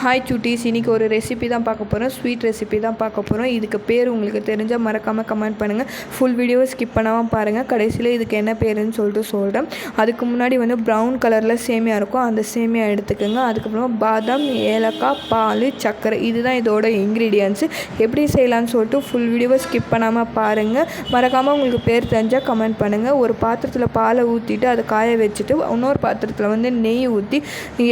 Hi சுட்டீஸ் இன்றைக்கி ஒரு recipe தான் பார்க்க போகிறோம் ஸ்வீட் ரெசிபி தான் பார்க்க போகிறோம் இதுக்கு பேர் உங்களுக்கு தெரிஞ்சால் மறக்காமல் கமெண்ட் பண்ணுங்கள் ஃபுல் வீடியோவை ஸ்கிப் பண்ணாமல் பாருங்கள் கடைசியில் இதுக்கு என்ன பேருன்னு சொல்லிட்டு சொல்கிறேன் அதுக்கு முன்னாடி வந்து ப்ரௌன் கலரில் சேமியா இருக்கும். அந்த சேமியா எடுத்துக்கோங்க. அதுக்கப்புறமா பாதாம் ஏலக்காய் பால் சர்க்கரை. இதுதான் இதோட இன்க்ரீடியன்ஸு எப்படி செய்யலான்னு சொல்லிட்டு ஃபுல் வீடியோவை ஸ்கிப் பண்ணாமல் பாருங்கள் மறக்காமல் உங்களுக்கு பேர் தெரிஞ்சால் கமெண்ட் பண்ணுங்கள் ஒரு பாத்திரத்தில் பாலை ஊற்றிட்டு அதை காய வச்சுட்டு இன்னொரு பாத்திரத்தில் வந்து நெய் ஊற்றி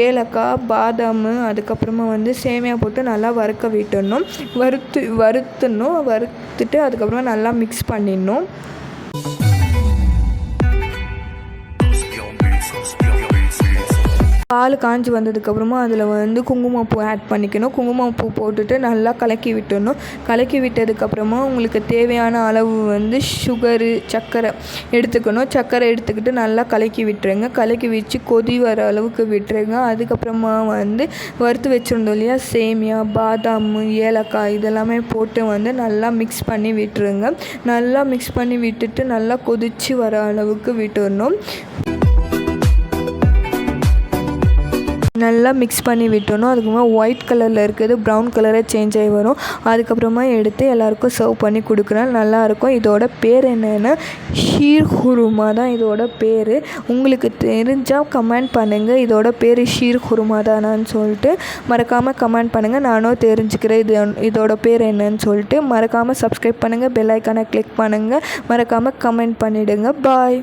ஏலக்காய் பாதாம் அதுக்கப்புறமா நம்ம வந்து சேமியா போட்டு நல்லா வறுக்க விட்டுடணும். வறுத்து வறுத்துடணும். வறுத்துட்டு அதுக்கப்புறமா நல்லா மிக்ஸ் பண்ணிடணும். பால் காஞ்சி வந்ததுக்கப்புறமா அதில் வந்து குங்குமப்பூ ஆட் பண்ணிக்கணும். குங்குமப்பூ போட்டுட்டு நல்லா கலக்கி விட்டுடணும். கலக்கி விட்டதுக்கப்புறமா உங்களுக்கு தேவையான அளவு வந்து சுகரு சர்க்கரை எடுத்துக்கணும். சர்க்கரை எடுத்துக்கிட்டு நல்லா கலக்கி விட்டுருங்க. கலக்கி வச்சு கொதி வர அளவுக்கு விட்டுருங்க. அதுக்கப்புறமா வந்து வறுத்து வச்சுருந்தோம் இல்லையா? சேமியா பாதாம் ஏலக்காய் இதெல்லாமே போட்டு வந்து நல்லா மிக்ஸ் பண்ணி விட்டுருங்க. நல்லா மிக்ஸ் பண்ணி விட்டுட்டு நல்லா கொதித்து வர அளவுக்கு விட்டுடணும். நல்லா மிக்ஸ் பண்ணி விட்டணும் அதுக்கப்புறமா ஒயிட் கலரில் இருக்கிறது ப்ரௌன் கலராக சேஞ்ச் ஆகி வரும். அதுக்கப்புறமா எடுத்து எல்லாருக்கும் சர்வ் பண்ணி கொடுக்குறேன். நல்லாயிருக்கும் இதோட பேர் என்னென்னா? ஷீர் குருமா தான் இதோட பேர். உங்களுக்கு தெரிஞ்சால் கமெண்ட் பண்ணுங்கள் இதோட பேர் ஷீர் குருமா தானான்னு சொல்லிட்டு மறக்காமல் கமெண்ட் பண்ணுங்கள் நானும் தெரிஞ்சுக்கிறேன் இது இதோட பேர் என்னன்னு சொல்லிட்டு மறக்காமல் சப்ஸ்கிரைப் பண்ணுங்கள் பெல் ஐக்கானை கிளிக் பண்ணுங்கள் மறக்காமல் கமெண்ட் பண்ணிவிடுங்க பாய்